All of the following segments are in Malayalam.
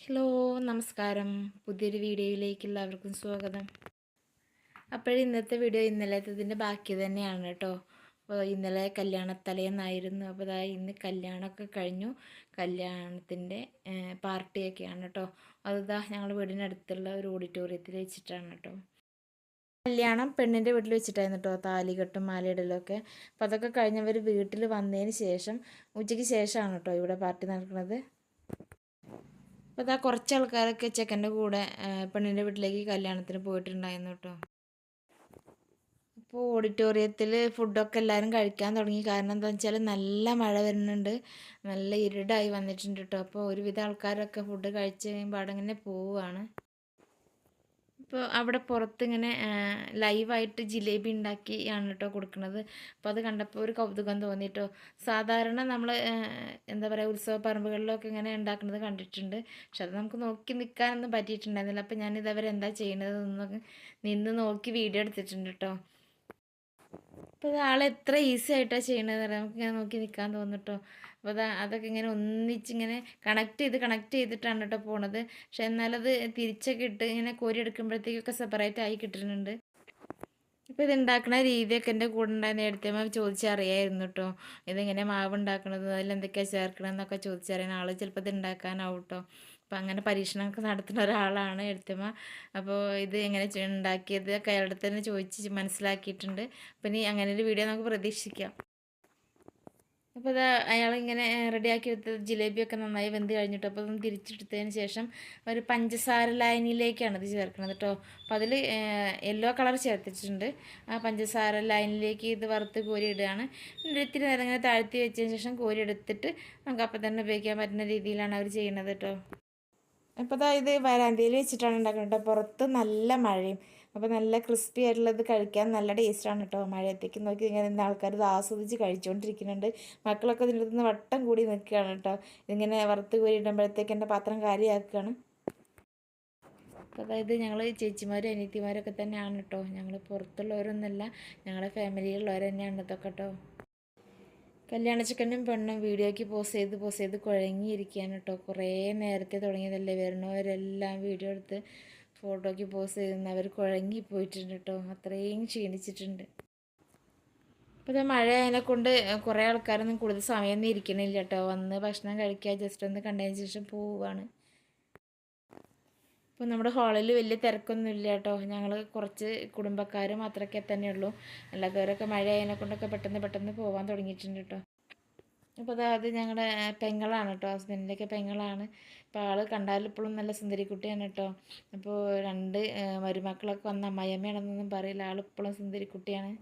ഹലോ നമസ്കാരം. പുതിയൊരു വീഡിയോയിലേക്ക് എല്ലാവർക്കും സ്വാഗതം. അപ്പോൾ ഇന്നത്തെ വീഡിയോ ഇന്നലത്തതിന്റെ ബാക്കി തന്നെയാണ് കേട്ടോ. അപ്പോൾ ഇന്നലെ കല്യാണത്തലേന്നായിരുന്നു. അപ്പോൾ അതാ ഇന്ന് കല്യാണമൊക്കെ കഴിഞ്ഞു. കല്യാണത്തിന്റെ പാർട്ടിയൊക്കെയാണ് കേട്ടോ. അതാ ഞങ്ങളുടെ വീടിനടുത്തുള്ള ഒരു ഓഡിറ്റോറിയത്തിൽ വെച്ചിട്ടാണ് കേട്ടോ. കല്യാണം പെണ്ണിന്റെ വീട്ടിൽ വെച്ചിട്ടായിരുന്നു കേട്ടോ താലികെട്ടും മാലയിടലൊക്കെ. അപ്പോൾ അതൊക്കെ കഴിഞ്ഞവർ വീട്ടിൽ വന്നതിന് ശേഷം ഉച്ചയ്ക്ക് ശേഷമാണ് കേട്ടോ ഇവിടെ പാർട്ടി നടക്കുന്നത്. അപ്പോൾ അതാ കുറച്ച് ആൾക്കാരൊക്കെ ചെക്കന്റെ കൂടെ പെണ്ണിന്റെ വീട്ടിലേക്ക് കല്യാണത്തിന് പോയിട്ടുണ്ടായിരുന്നു കേട്ടോ. അപ്പോൾ ഓഡിറ്റോറിയത്തിൽ ഫുഡൊക്കെ എല്ലാവരും കഴിക്കാൻ തുടങ്ങി. കാരണം എന്താണെന്ന് വെച്ചാൽ നല്ല മഴ വരുന്നുണ്ട്. നല്ല ഇരുടായി വന്നിട്ടുണ്ട് കേട്ടോ. അപ്പോൾ ഒരുവിധം ആൾക്കാരൊക്കെ ഫുഡ് കഴിച്ച് കഴിയുമ്പോൾ അവിടെ ഇങ്ങനെ പോവുകയാണ് ഇപ്പോൾ അവിടെ പുറത്ത് ഇങ്ങനെ ലൈവായിട്ട് ജിലേബി ഉണ്ടാക്കിയാണ് കേട്ടോ കൊടുക്കുന്നത് അപ്പോൾ അത് കണ്ടപ്പോൾ ഒരു കൗതുകം തോന്നി കേട്ടോ സാധാരണ നമ്മൾ എന്താ പറയുക ഉത്സവ പറമ്പുകളിലൊക്കെ ഇങ്ങനെ ഉണ്ടാക്കുന്നത് കണ്ടിട്ടുണ്ട്. പക്ഷെ അത് നമുക്ക് നോക്കി നിൽക്കാനൊന്നും പറ്റിയിട്ടുണ്ടായിരുന്നില്ല. അപ്പോൾ ഞാനിത് അവരെന്താ ചെയ്യണതെന്നൊക്കെ നിന്ന് നോക്കി വീഡിയോ എടുത്തിട്ടുണ്ട് കേട്ടോ അപ്പോൾ ആൾ എത്ര ഈസി ആയിട്ടാണ് ചെയ്യണത് നമുക്ക് ഇങ്ങനെ നോക്കി നിൽക്കാൻ തോന്നിട്ടോ അപ്പോൾ അതാ അതൊക്കെ ഇങ്ങനെ ഒന്നിച്ചിങ്ങനെ കണക്ട് ചെയ്ത് കണക്ട് ചെയ്തിട്ടാണ് കേട്ടോ പോണത്. പക്ഷെ എന്നാലത് തിരിച്ചൊക്കെ ഇട്ട് ഇങ്ങനെ കോരി എടുക്കുമ്പോഴത്തേക്കൊക്കെ സെപ്പറേറ്റ് ആയി കിട്ടുന്നുണ്ട്. ഇപ്പോൾ ഇത് ഉണ്ടാക്കുന്ന രീതിയൊക്കെ എന്റെ കൂടെ ഉണ്ടായിരുന്ന നേരത്തെ ചോദിച്ചറിയായിരുന്നു കേട്ടോ ഇതെങ്ങനെ മാവ് ഉണ്ടാക്കണത് അതിൽ എന്തൊക്കെയാണ് ചേർക്കണമെന്നൊക്കെ ചോദിച്ചറിയാൻ ആൾ ചിലപ്പോൾ ഇത് ഉണ്ടാക്കാനാവും കേട്ടോ അപ്പം അങ്ങനെ പരീക്ഷണമൊക്കെ നടത്തുന്ന ഒരാളാണ് എഴുത്തമ്മ അപ്പോൾ ഇത് എങ്ങനെ ഉണ്ടാക്കിയത് അയാളുടെ തന്നെ ചോദിച്ച് മനസ്സിലാക്കിയിട്ടുണ്ട്. അപ്പം ഇനി അങ്ങനെ ഒരു വീഡിയോ നമുക്ക് പ്രതീക്ഷിക്കാം. അപ്പോൾ അത് അയാളിങ്ങനെ റെഡിയാക്കി എടുത്ത ജിലേബിയൊക്കെ നന്നായി വെന്ത് കഴിഞ്ഞിട്ട് അപ്പോൾ അതൊന്ന് തിരിച്ചെടുത്തതിന് ശേഷം ഒരു പഞ്ചസാര ലൈനിലേക്കാണ് ഇത് ചേർക്കുന്നത് കേട്ടോ അപ്പോൾ അതിൽ യെല്ലോ കളർ ചേർത്തിട്ടുണ്ട്. ആ പഞ്ചസാര ലൈനിലേക്ക് ഇത് വറുത്ത് കോരി ഇടുകയാണ്. ഇത്തിരി നേരം ഇങ്ങനെ താഴ്ത്തി വെച്ചതിന് ശേഷം കോരി എടുത്തിട്ട് നമുക്ക് അപ്പം തന്നെ ഉപയോഗിക്കാൻ പറ്റുന്ന രീതിയിലാണ് അവർ ചെയ്യുന്നത് കേട്ടോ അപ്പോൾ അതായത് വരാന്തയിൽ വെച്ചിട്ടാണ് ഉണ്ടാക്കുന്നത് പുറത്ത് നല്ല മഴയും. അപ്പോൾ നല്ല ക്രിസ്പി ആയിട്ടുള്ളത് കഴിക്കാൻ നല്ല ടേസ്റ്റാണ് കേട്ടോ മഴയത്തേക്ക് നോക്കി ഇങ്ങനെ നിന്ന് ആൾക്കാർ ഇത് ആസ്വദിച്ച് കഴിച്ചുകൊണ്ടിരിക്കുന്നുണ്ട് മക്കളൊക്കെ ഇതിന്റെ നിന്ന് വട്ടം കൂടി നിൽക്കുകയാണ് കേട്ടോ ഇതിങ്ങനെ വറുത്ത് കോരി ഇടുമ്പോഴത്തേക്ക് എന്റെ പാത്രം കാര്യമാക്കുകയാണ് അതായത് ഞങ്ങൾ ചേച്ചിമാരും അനിയത്തിമാരൊക്കെ തന്നെയാണ് കേട്ടോ ഞങ്ങൾ പുറത്തുള്ളവരൊന്നുമല്ല. ഞങ്ങളുടെ ഫാമിലിയിലുള്ളവർ തന്നെയാണ് ഇതൊക്കെ കേട്ടോ കല്യാണച്ചക്കനും പെണ്ണും വീഡിയോയ്ക്ക് പോസ് ചെയ്ത് പോസ് ചെയ്ത് കുഴങ്ങിയിരിക്കുകയാണ് കേട്ടോ കുറേ നേരത്തെ തുടങ്ങിയതല്ലേ വരണവരെല്ലാം വീഡിയോ എടുത്ത് ഫോട്ടോയ്ക്ക് പോസ് ചെയ്യുന്ന അവർ കുഴങ്ങി പോയിട്ടുണ്ട് കേട്ടോ. അത്രയും ക്ഷീണിച്ചിട്ടുണ്ട്. അപ്പോൾ ഇത് മഴ കൊണ്ട് കുറേ ആൾക്കാരൊന്നും കൂടുതൽ സമയമൊന്നും ഇരിക്കണില്ല കേട്ടോ. വന്ന് ഭക്ഷണം കഴിക്കുക ജസ്റ്റ് ഒന്ന് കണ്ടതിന് ശേഷം പോവുകയാണ് ഇപ്പോൾ നമ്മുടെ ഹാളിൽ വലിയ തിരക്കൊന്നുമില്ല കേട്ടോ. ഞങ്ങൾ കുറച്ച് കുടുംബക്കാർ മാത്രമൊക്കെ തന്നെയുള്ളൂ. അല്ലാത്തവരൊക്കെ മഴ കൊണ്ടൊക്കെ പെട്ടെന്ന് പെട്ടെന്ന് പോകാൻ തുടങ്ങിയിട്ടുണ്ട് കേട്ടോ. അപ്പോൾ അത് ഞങ്ങളുടെ പെങ്ങളാണ് കേട്ടോ ഹസ്ബൻഡിന്റെയൊക്കെ പെങ്ങളാണ്. അപ്പോൾ ആൾ കണ്ടാൽ ഇപ്പോഴും നല്ല സുന്ദരിക്കുട്ടിയാണ് കേട്ടോ അപ്പോൾ രണ്ട് മരുമക്കളൊക്കെ വന്ന അമ്മയമ്മയാണെന്നൊന്നും പറയില്ല. ആൾ ഇപ്പോഴും സുന്ദരിക്കുട്ടിയാണ്.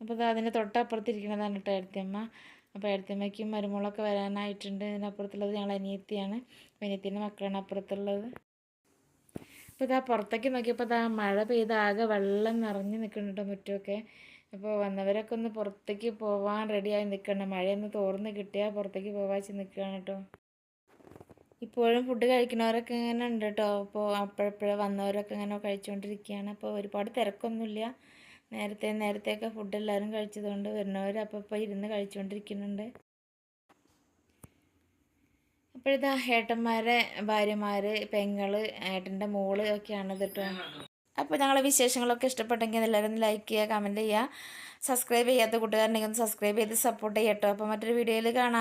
അപ്പോൾ അത് അതിന്റെ തൊട്ടപ്പുറത്തിരിക്കണതാണ് കേട്ടോ എഴുത്തിയമ്മ അപ്പോൾ എഴുത്തിയമ്മയ്ക്കും മരുമോളൊക്കെ വരാനായിട്ടുണ്ട്. അതിനപ്പുറത്തുള്ളത് ഞങ്ങൾ അനിയത്തിയാണ്. അനിയത്തിന്റെ മക്കളാണ് അപ്പുറത്തുള്ളത്. അപ്പോൾ ഇതാ പുറത്തേക്ക് നോക്കിയപ്പോൾ ഇതാ മഴ പെയ്ത് ആകെ വെള്ളം നിറഞ്ഞ് നിൽക്കുന്നുണ്ട് മുറ്റമൊക്കെ അപ്പോൾ വന്നവരൊക്കെ ഒന്ന് പുറത്തേക്ക് പോവാൻ റെഡിയായി നിൽക്കണം മഴയൊന്ന് തോർന്ന് കിട്ടിയാൽ പുറത്തേക്ക് പോവാച്ച് നിൽക്കുകയാണ് കേട്ടോ ഇപ്പോഴും ഫുഡ് കഴിക്കുന്നവരൊക്കെ ഇങ്ങനെ ഉണ്ട് കേട്ടോ അപ്പോൾ അപ്പോഴപ്പോഴും വന്നവരൊക്കെ ഇങ്ങനെ കഴിച്ചുകൊണ്ടിരിക്കുകയാണ് അപ്പോൾ ഒരുപാട് തിരക്കൊന്നുമില്ല. നേരത്തെ നേരത്തെയൊക്കെ ഫുഡ് എല്ലാവരും കഴിച്ചതുകൊണ്ട് വരുന്നവർ അപ്പോൾ ഇരുന്ന് കഴിച്ചുകൊണ്ടിരിക്കുന്നുണ്ട് അപ്പോഴിതാ ഏട്ടന്മാരെ ഭാര്യമാർ പെങ്ങൾ ഏട്ടന്റെ മോൾ ഒക്കെയാണ് കേട്ടോ അപ്പോൾ ഞങ്ങളെ വിശേഷങ്ങളൊക്കെ ഇഷ്ടപ്പെട്ടെങ്കിൽ എല്ലാവരും ലൈക്ക് ചെയ്യുക കമന്റ് ചെയ്യുക. സബ്സ്ക്രൈബ് ചെയ്യാത്ത കൂട്ടുകാരുണ്ടെങ്കിൽ ഒന്ന് സബ്സ്ക്രൈബ് ചെയ്ത് സപ്പോർട്ട് ചെയ്യട്ടോ അപ്പോൾ മറ്റൊരു വീഡിയോയിൽ കാണാം.